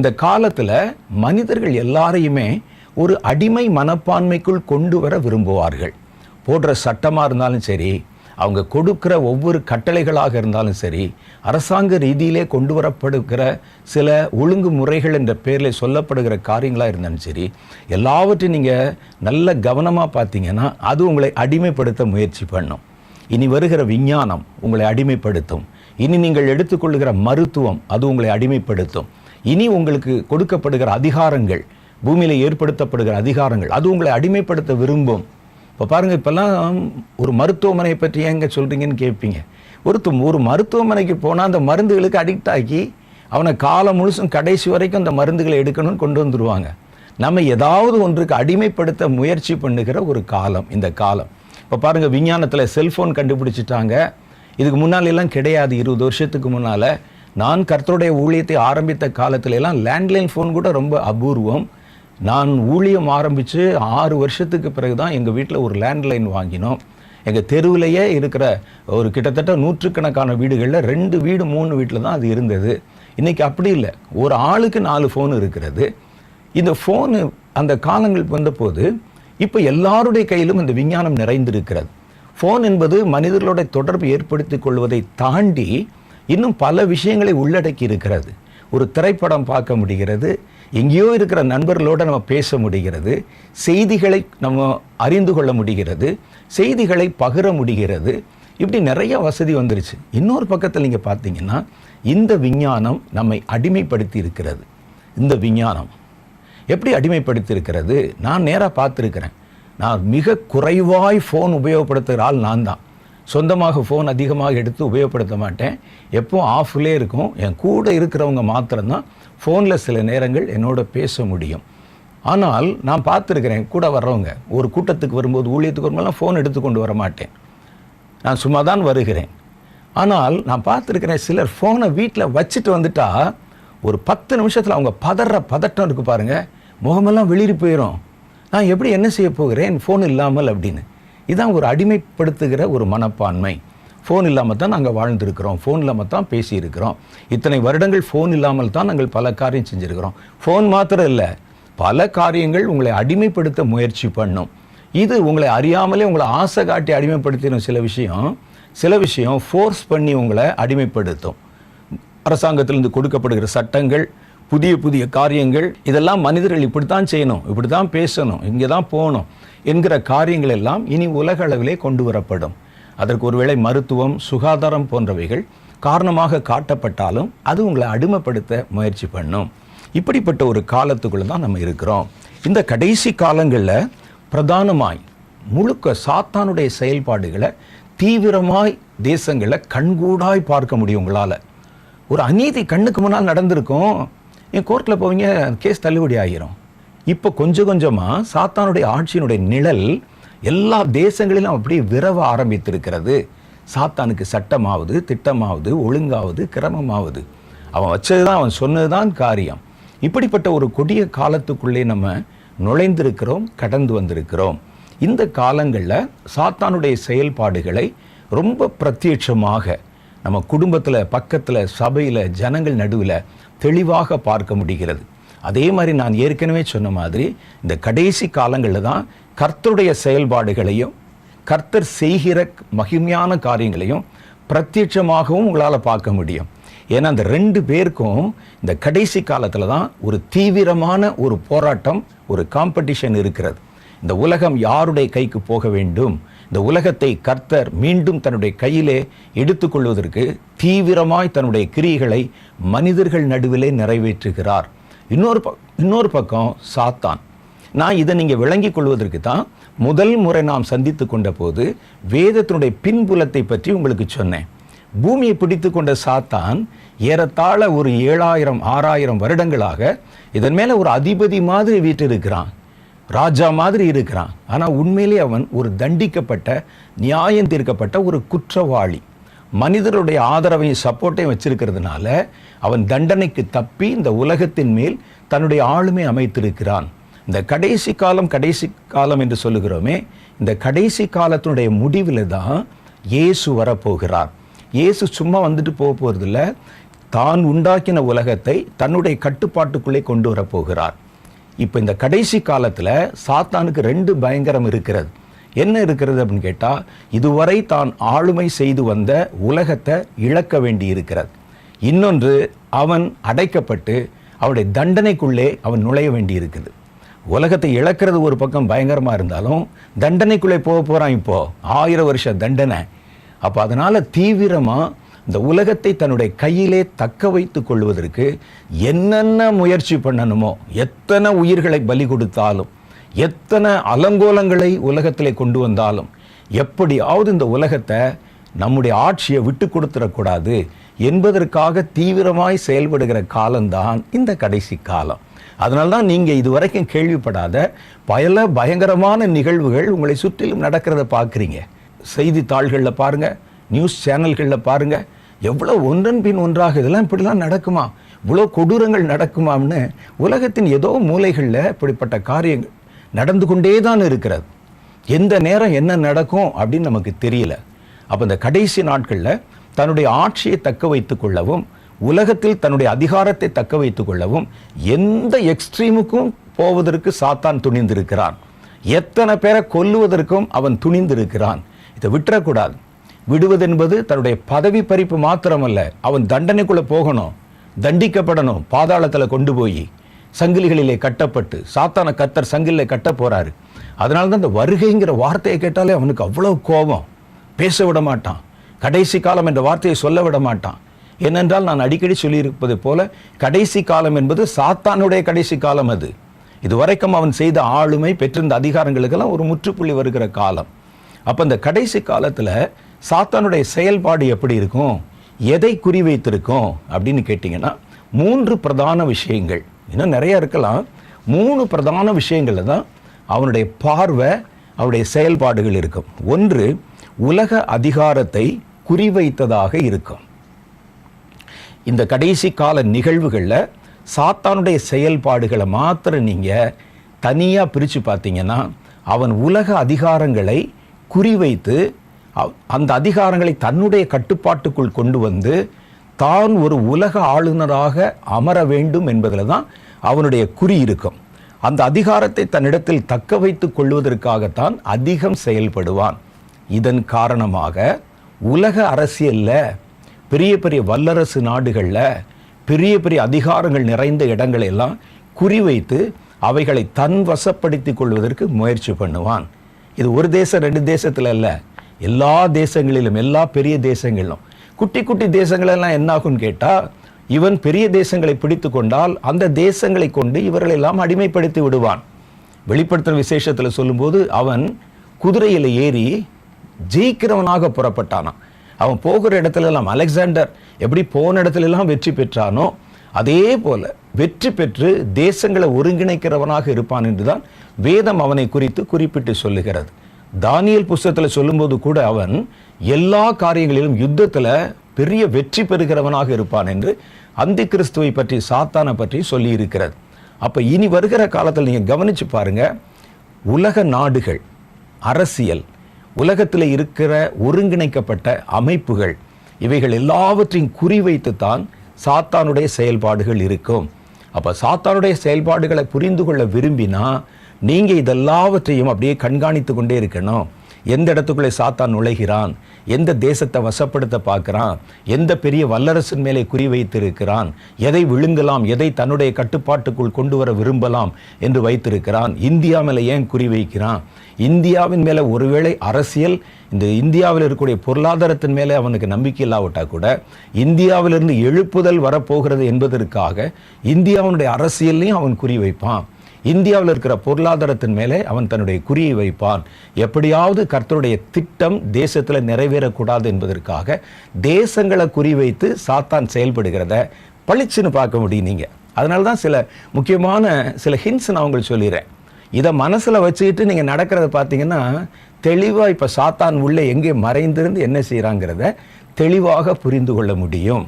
இந்த காலத்தில் மனிதர்கள் எல்லாரையுமே ஒரு அடிமை மனப்பான்மைக்குள் கொண்டு வர விரும்புவார்கள். போடுற சட்டமாக இருந்தாலும் சரி அவங்க கொடுக்கிற ஒவ்வொரு கட்டளைகளாக இருந்தாலும் சரி அரசாங்க ரீதியிலே கொண்டு வரப்படுகிற சில ஒழுங்கு முறைகள் என்ற பேரில் சொல்லப்படுகிற காரியங்களாக இருந்தாலும் சரி எல்லாவற்றையும் நீங்கள் நல்ல கவனமாக பார்த்தீங்கன்னா அது உங்களை அடிமைப்படுத்த முயற்சி பண்ணும். இனி வருகிற விஞ்ஞானம் உங்களை அடிமைப்படுத்தும். இனி நீங்கள் எடுத்துக்கொள்ளுகிற மருத்துவம் அது உங்களை அடிமைப்படுத்தும். இனி உங்களுக்கு கொடுக்கப்படுகிற அதிகாரங்கள் பூமியில் ஏற்படுத்தப்படுகிற அதிகாரங்கள் அது உங்களை அடிமைப்படுத்த விரும்பும். இப்போ பாருங்கள் இப்போல்லாம் ஒரு மருத்துவமனையை பற்றி ஏங்க சொல்கிறீங்கன்னு கேட்பீங்க ஒருத்தம் ஒரு மருத்துவமனைக்கு போனால் அந்த மருந்துகளுக்கு அடிக்ட் ஆகி அவனை காலம் முழுசும் கடைசி வரைக்கும் அந்த மருந்துகளை எடுக்கணும்னு கொண்டு வந்துடுவாங்க நம்ம ஏதாவது ஒன்றுக்கு அடிமைப்படுத்த முயற்சி பண்ணுகிற ஒரு காலம் இந்த காலம். இப்போ பாருங்கள் விஞ்ஞானத்தில் செல்ஃபோன் கண்டுபிடிச்சிட்டாங்க. இதுக்கு முன்னாலெல்லாம் கிடையாது இருபது வருஷத்துக்கு முன்னால். நான் கர்த்தருடைய ஊழியத்தை ஆரம்பித்த காலத்திலெல்லாம் லேண்ட்லைன் ஃபோன் கூட ரொம்ப அபூர்வம். நான் ஊழியம் ஆரம்பித்து ஆறு வருஷத்துக்கு பிறகு தான் எங்கள் வீட்டில் ஒரு லேண்ட்லைன் வாங்கினோம். எங்கள் தெருவிலேயே இருக்கிற ஒரு கிட்டத்தட்ட நூற்றுக்கணக்கான வீடுகளில் ரெண்டு வீடு மூணு வீட்டில் தான் அது இருந்தது. இன்றைக்கி அப்படி இல்லை. ஒரு ஆளுக்கு நாலு ஃபோன் இருக்கிறது. இந்த ஃபோனு அந்த காலங்கள் வந்தபோது இப்போ எல்லாருடைய கையிலும் இந்த விஞ்ஞானம் நிறைந்திருக்கிறது. ஃபோன் என்பது மனிதர்களோட தொடர்பு ஏற்படுத்திக் கொள்வதை தாண்டி இன்னும் பல விஷயங்களை உள்ளடக்கி இருக்கிறது. ஒரு திரைப்படம் பார்க்க முடிகிறது. எங்கேயோ இருக்கிற நண்பர்களோடு நம்ம பேச முடிகிறது. செய்திகளை நம்ம அறிந்து கொள்ள முடிகிறது. செய்திகளை பகிர முடிகிறது. இப்படி நிறைய வசதி வந்துருச்சு. இன்னொரு பக்கத்தில் நீங்கள் பார்த்தீங்கன்னா இந்த விஞ்ஞானம் நம்மை அடிமைப்படுத்தி இருக்கிறது. இந்த விஞ்ஞானம் எப்படி அடிமைப்படுத்தி இருக்கிறது? நான் நேராக பார்த்துருக்கிறேன். நான் மிக குறைவாய் ஃபோன் உபயோகப்படுத்துகிற ஆள் நான் தான். சொந்தமாக ஃபோன் அதிகமாக எடுத்து உபயோகப்படுத்த மாட்டேன். எப்பவும் ஆஃப்லே இருக்கும். என் கூட இருக்கிறவங்க மாத்திரம்தான் ஃபோனில் சில நேரங்கள் என்னோட பேச முடியும். ஆனால் நான் பார்த்துருக்கிறேன் கூட வர்றவங்க ஒரு கூட்டத்துக்கு வரும்போது ஊழியத்துக்கு வரும்போதெல்லாம் ஃபோன் எடுத்துக்கொண்டு வர மாட்டேன். நான் சும்மா தான் வருகிறேன். ஆனால் நான் பார்த்துருக்கிறேன் சிலர் ஃபோனை வீட்டில் வச்சுட்டு வந்துட்டா ஒரு பத்து நிமிஷத்தில் அவங்க பதற பதட்டம் இருக்குது பாருங்கள் முகமெல்லாம் வெளியே போயிடும் நான் எப்படி என்ன செய்ய போகிறேன்? ஃபோன் இல்லாமல் அப்படின்னு. இதான் ஒரு அடிமைப்படுத்துகிற ஒரு மனப்பான்மை. ஃபோன் இல்லாமல் தான் நாங்கள் வாழ்ந்துருக்கிறோம். ஃபோன் இல்லாமல் தான் பேசியிருக்கிறோம். இத்தனை வருடங்கள் ஃபோன் இல்லாமல் தான் நாங்கள் பல காரியம் செஞ்சுருக்கிறோம். ஃபோன் மாத்திரம் இல்லை பல காரியங்கள் உங்களை அடிமைப்படுத்த முயற்சி பண்ணும். இது உங்களை அறியாமலே உங்களை ஆசை காட்டி அடிமைப்படுத்தின சில விஷயம். சில விஷயம் ஃபோர்ஸ் பண்ணி உங்களை அடிமைப்படுத்தும். அரசாங்கத்திலிருந்து கொடுக்கப்படுகிற சட்டங்கள் புதிய புதிய காரியங்கள் இதெல்லாம் மனிதர்கள் இப்படித்தான் செய்யணும் இப்படி தான் பேசணும் இங்கே தான் போகணும் என்கிற காரியங்கள் எல்லாம் இனி உலக அளவிலே கொண்டு வரப்படும். அதற்கு ஒருவேளை மருத்துவம் சுகாதாரம் போன்றவைகள் காரணமாக காட்டப்பட்டாலும் அது உங்களை அடிமைப்படுத்த முயற்சி பண்ணும். இப்படிப்பட்ட ஒரு காலத்துக்குள்ளே தான் நம்ம இருக்கிறோம். இந்த கடைசி காலங்களில் பிரதானமாய் முழுக்க சாத்தானுடைய செயல்பாடுகளை தீவிரமாய் தேசங்களை கண்கூடாய் பார்க்க முடியும் உங்களால். ஒரு அநீதி கண்ணுக்கு முன்னால் நடந்திருக்கும். என் கோர்ட்டில் போவீங்க கேஸ் தள்ளுபடி ஆகிரும் இப்போ கொஞ்சம் கொஞ்சமாக சாத்தானுடைய ஆட்சியினுடைய நிழல் எல்லா தேசங்களிலும் அப்படியே விரவ ஆரம்பித்திருக்கிறது. சாத்தானுக்கு சட்டமாவது திட்டமாவது ஒழுங்காவது கிரமமாவது. அவன் வச்சது தான் அவன் சொன்னது தான் காரியம். இப்படிப்பட்ட ஒரு கொடிய காலத்துக்குள்ளே நம்ம நுழைந்திருக்கிறோம் கடந்து வந்திருக்கிறோம். இந்த காலங்களில் சாத்தானுடைய செயல்பாடுகளை ரொம்ப பிரத்யட்சமாக நம்ம குடும்பத்தில் பக்கத்தில் சபையில் ஜனங்கள் நடுவில் தெளிவாக பார்க்க முடிகிறது. அதே மாதிரி நான் ஏற்கனவே சொன்ன மாதிரி இந்த கடைசி காலங்களில் தான் கர்த்தருடைய செயல்பாடுகளையும் கர்த்தர் செய்கிற மகிமையான காரியங்களையும் பிரத்யட்சமாகவும் உங்களால் பார்க்க முடியும். ஏன்னா அந்த ரெண்டு பேருக்கும் இந்த கடைசி காலத்தில் தான் ஒரு தீவிரமான ஒரு போராட்டம் ஒரு காம்படிஷன் இருக்கிறது. இந்த உலகம் யாருடைய கைக்கு போக வேண்டும்? இந்த உலகத்தை கர்த்தர் மீண்டும் தன்னுடைய கையிலே எடுத்துக்கொள்வதற்கு தீவிரமாய் தன்னுடைய கிரியைகளை மனிதர்கள் நடுவிலே நிறைவேற்றுகிறார். இன்னொரு ப இன்னொரு பக்கம் சாத்தான். நான் இதை நீங்கள் விளங்கிக் கொள்வதற்கு தான் முதல் முறை நாம் சந்தித்து கொண்ட போது வேதத்தினுடைய பின்புலத்தை பற்றி உங்களுக்கு சொன்னேன். பூமியை பிடித்து கொண்ட சாத்தான் ஏறத்தாழ ஒரு ஏழாயிரம் ஆறாயிரம் வருடங்களாக இதன் மேலே ஒரு அதிபதி மாதிரி வீட்டிருக்கிறான் ராஜா மாதிரி இருக்கிறான். ஆனால் உண்மையிலே அவன் ஒரு தண்டிக்கப்பட்ட நியாயம் தீர்க்கப்பட்ட ஒரு குற்றவாளி. மனிதருடைய ஆதரவையும் சப்போர்ட்டையும் வச்சிருக்கிறதுனால அவன் தண்டனைக்கு தப்பி இந்த உலகத்தின் மேல் தன்னுடைய ஆளுமை அமைத்திருக்கிறான். இந்த கடைசி காலம் கடைசி காலம் என்று சொல்லுகிறோமே இந்த கடைசி காலத்தினுடைய முடிவில் தான் இயேசு வரப்போகிறார். இயேசு சும்மா வந்துட்டு போக போகிறதில்ல தான் உண்டாக்கின உலகத்தை தன்னுடைய கட்டுப்பாட்டுக்குள்ளே கொண்டு வரப்போகிறார். இப்போ இந்த கடைசி காலத்தில் சாத்தானுக்கு ரெண்டு பயங்கரம் இருக்கிறது. என்ன இருக்கிறது அப்படின்னு கேட்டால் இதுவரை தான் ஆளுமை செய்து வந்த உலகத்தை இழக்க வேண்டி இருக்கிறது இன்னொன்று அவன் அடைக்கப்பட்டு அவனுடைய தண்டனைக்குள்ளே அவன் நுழைய வேண்டி இருக்குது உலகத்தை இழக்கிறது ஒரு பக்கம் பயங்கரமாக இருந்தாலும் தண்டனைக்குள்ளே போக போகிறான் இப்போ ஆயிரம் வருஷ தண்டனை. அப்போ அதனால் தீவிரமாக இந்த உலகத்தை தன்னுடைய கையிலே தக்க வைத்து கொள்வதற்கு என்னென்ன முயற்சி பண்ணணுமோ எத்தனை உயிர்களை பலி கொடுத்தாலும் எத்தனை அலங்கோலங்களை உலகத்திலே கொண்டு வந்தாலும் எப்படியாவது இந்த உலகத்தை நம்முடைய ஆட்சியை விட்டு கொடுத்துடக்கூடாது என்பதற்காக தீவிரமாய் செயல்படுகிற காலம்தான் இந்த கடைசி காலம். அதனால தான் நீங்கள் இதுவரைக்கும் கேள்விப்படாத பல பயங்கரமான நிகழ்வுகள் உங்களை சுற்றிலும் நடக்கிறத பார்க்குறீங்க. செய்தித்தாள்களில் பாருங்கள் நியூஸ் சேனல்களில் பாருங்கள் எவ்வளோ ஒன்றன் பின் ஒன்றாக இதெல்லாம் இப்படிலாம் நடக்குமா? இவ்வளோ கொடூரங்கள் நடக்குமான்னு உலகத்தின் ஏதோ மூலைகளில் இப்படிப்பட்ட காரியங்கள் நடந்து கொண்டே தான் இருக்கிறது. எந்த நேரம் என்ன நடக்கும் அப்படின்னு நமக்கு தெரியல. அப்போ இந்த கடைசி நாட்களில் தன்னுடைய ஆட்சியை தக்க வைத்து கொள்ளவும் உலகத்தில் தன்னுடைய அதிகாரத்தை தக்க வைத்து கொள்ளவும் எந்த எக்ஸ்ட்ரீமுக்கும் போவதற்கு சாத்தான் துணிந்திருக்கிறான். எத்தனை பேரை கொல்லுவதற்கும் அவன் துணிந்திருக்கிறான். இதை விட்டுறக்கூடாது. விடுவதென்பது தன்னுடைய பதவி பறிப்பு மாத்திரமல்ல. அவன் தண்டனைக்குள்ளே போகணும். தண்டிக்கப்படணும். பாதாளத்தில் கொண்டு போய் சங்கிலிகளிலே கட்டப்பட்டு சாத்தான கத்தர் சங்கிலே கட்ட போகிறாரு அதனால தான் இந்த வருகைங்கிற வார்த்தையை கேட்டாலே அவனுக்கு அவ்வளோ கோபம். பேச விட மாட்டான். கடைசி காலம் என்ற வார்த்தையை சொல்ல விட மாட்டான். ஏனென்றால் நான் அடிக்கடி சொல்லியிருப்பது போல கடைசி காலம் என்பது சாத்தானுடைய கடைசி காலம் அது. இதுவரைக்கும் அவன் செய்த ஆளுமை பெற்றிருந்த அதிகாரங்களுக்கெல்லாம் ஒரு முற்றுப்புள்ளி வருகிற காலம். அப்போ இந்த கடைசி காலத்தில் சாத்தானுடைய செயல்பாடு எப்படி இருக்கும்? எதை குறிவைத்திருக்கும்? அப்படின்னு கேட்டிங்கன்னா மூன்று பிரதான விஷயங்கள். இன்னும் நிறைய இருக்கலாம். மூணு பிரதான விஷயங்களில் தான் அவனுடைய பார்வை அவனுடைய செயல்பாடுகள் இருக்கும். ஒன்று உலக அதிகாரத்தை குறிவைத்ததாக இருக்கும். இந்த கடைசி கால நிகழ்வுகளில் சாத்தானுடைய செயல்பாடுகளை மாத்திரம் நீங்கள் தனியாக பிரித்து பார்த்தீங்கன்னா அவன் உலக அதிகாரங்களை குறிவைத்து அந்த அதிகாரங்களை தன்னுடைய கட்டுப்பாட்டுக்குள் கொண்டு வந்து தான் ஒரு உலக ஆளுநராக அமர வேண்டும் என்பதில் தான் அவனுடைய குறி இருக்கும். அந்த அதிகாரத்தை தன்னிடத்தில் தக்க வைத்துக் கொள்வதற்காகத்தான் அதிகம் செயல்படுவான். இதன் காரணமாக உலக அரசியலில் பெரிய பெரிய வல்லரசு நாடுகளில் பெரிய பெரிய அதிகாரங்கள் நிறைந்த இடங்களையெல்லாம் குறிவைத்து அவைகளை தன் வசப்படுத்தி கொள்வதற்கு முயற்சி பண்ணுவான். இது ஒரு தேசம் ரெண்டு தேசத்தில் அல்ல எல்லா தேசங்களிலும் எல்லா பெரிய தேசங்களிலும். குட்டி குட்டி தேசங்களெல்லாம் என்ன ஆகும்னு கேட்டால் இவன் பெரிய தேசங்களை பிடித்து கொண்டால் அந்த தேசங்களை கொண்டு இவர்களை எல்லாம் அடிமைப்படுத்தி விடுவான். வெளிப்படுத்தின விசேஷத்துல சொல்லும்போது அவன் குதிரையில ஏறி ஜெயிக்கிறவனாக புறப்பட்டானான் அவன் போகிற இடத்துல எல்லாம் அலெக்சாண்டர் எப்படி போன இடத்துல எல்லாம் வெற்றி பெற்றானோ அதே போல வெற்றி பெற்று தேசங்களை ஒருங்கிணைக்கிறவனாக இருப்பான் என்றுதான் வேதம் அவனை குறித்து குறிப்பிட்டு சொல்லுகிறது. தானியல் புஸ்தகத்தில் சொல்லும்போது கூட அவன் எல்லா காரியங்களிலும் யுத்தத்துல பெரிய வெற்றி பெறுகிறவனாக இருப்பான் என்று அந்தி கிறிஸ்துவை பற்றி சாத்தானை பற்றி சொல்லி இருக்கிறது அப்ப இனி வருகிற காலத்தில் நீங்க கவனிச்சு பாருங்க. உலக நாடுகள் அரசியல் உலகத்தில் இருக்கிற ஒருங்கிணைக்கப்பட்ட அமைப்புகள் இவைகள் எல்லாவற்றையும் குறிவைத்து தான் சாத்தானுடைய செயல்பாடுகள் இருக்கும். அப்ப சாத்தானுடைய செயல்பாடுகளை புரிந்து கொள்ள விரும்பினா நீங்கள் இதெல்லாவற்றையும் அப்படியே கண்காணித்து கொண்டே இருக்கணும். எந்த இடத்துக்குள்ளே சாத்தான் நுழைகிறான்? எந்த தேசத்தை வசப்படுத்த பார்க்குறான்? எந்த பெரிய வல்லரசின் மேலே குறி வைத்திருக்கிறான்? எதை விழுங்கலாம்? எதை தன்னுடைய கட்டுப்பாட்டுக்குள் கொண்டு வர விரும்பலாம் என்று வைத்திருக்கிறான். இந்தியா மேலே ஏன் குறி வைக்கிறான்? இந்தியாவின் மேலே ஒருவேளை அரசியல் இந்த இந்தியாவில் இருக்கக்கூடிய பொருளாதாரத்தின் மேலே அவனுக்கு நம்பிக்கை இல்லாவிட்டா கூட இந்தியாவிலிருந்து எழுப்புதல் வரப்போகிறது என்பதற்காக இந்தியாவினுடைய அரசியல்லையும் அவன் குறி வைப்பான். இந்தியாவில் இருக்கிற பொருளாதாரத்தின் மேலே அவன் தன்னுடைய குறியை வைப்பான். எப்படியாவது கர்த்தருடைய திட்டம் தேசத்தில் நிறைவேறக்கூடாது என்பதற்காக தேசங்களை குறிவைத்து சாத்தான் செயல்படுகிறத பளிச்சுன்னு பார்க்க முடியும் நீங்கள் அதனால தான் சில முக்கியமான சில ஹிண்ட்ஸ் நான் உங்களுக்கு சொல்லிடுறேன். இதை மனசில் வச்சுக்கிட்டு நீங்கள் நடக்கிறத பார்த்தீங்கன்னா தெளிவாக இப்போ சாத்தான் உள்ளே எங்கே மறைந்திருந்து என்ன செய்கிறாங்கிறத தெளிவாக புரிந்து கொள்ள முடியும்.